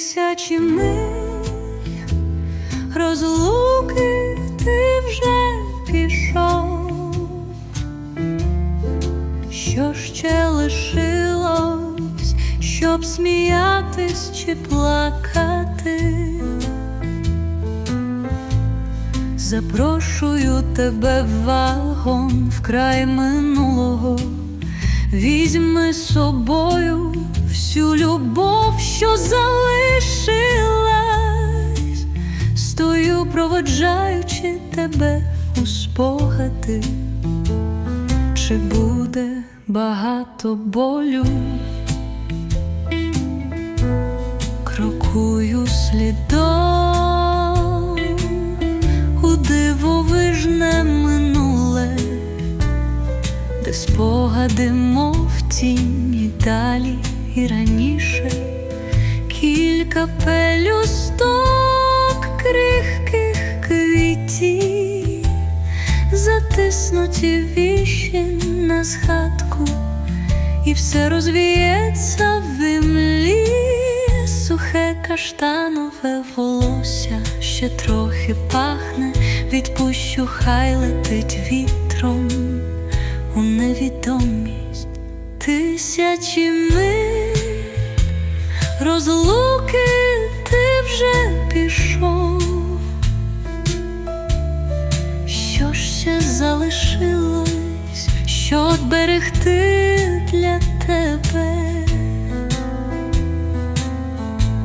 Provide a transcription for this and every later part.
тисячі миль розлуки ти вже пішов, що ще лишилось, щоб сміятись чи плакати. Запрошую тебе в вагон в край минулого. Візьми з собою всю любов, що залишилась, стою, проводжаючи тебе у спогади, чи буде багато болю, крокую слідом у дивовижне минуле де спогади, мов тінь і далі і раніше, кілька пелюсток крихких квітів, затиснуті віші на згадку, і все розвіється в імлі, сухе каштанове волосся ще трохи пахне, відпущу, хай летить вітром у невідомість. Тисячі миль розлуки ти вже пішов, що ще залишилось, що берегти для тебе,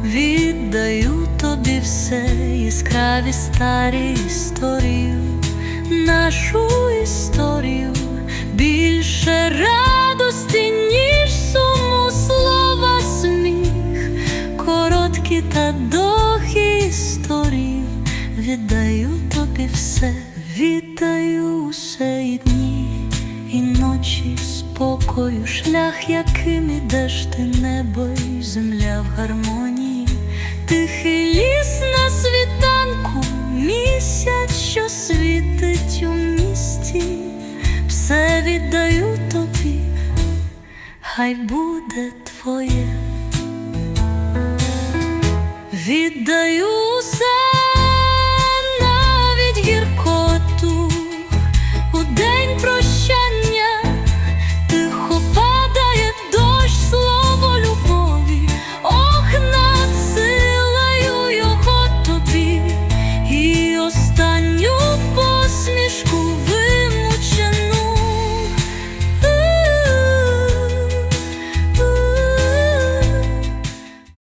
віддаю тобі все яскраві старі історію, нашу історію короткі та довгі історії, віддаю тобі все, віддаю усе і дні, і ночі спокою, шлях, яким ідеш ти небо і земля в гармонії, тихий ліс на світанку, місяць, що світить у місті. Все віддаю тобі, хай буде твоє, віддаю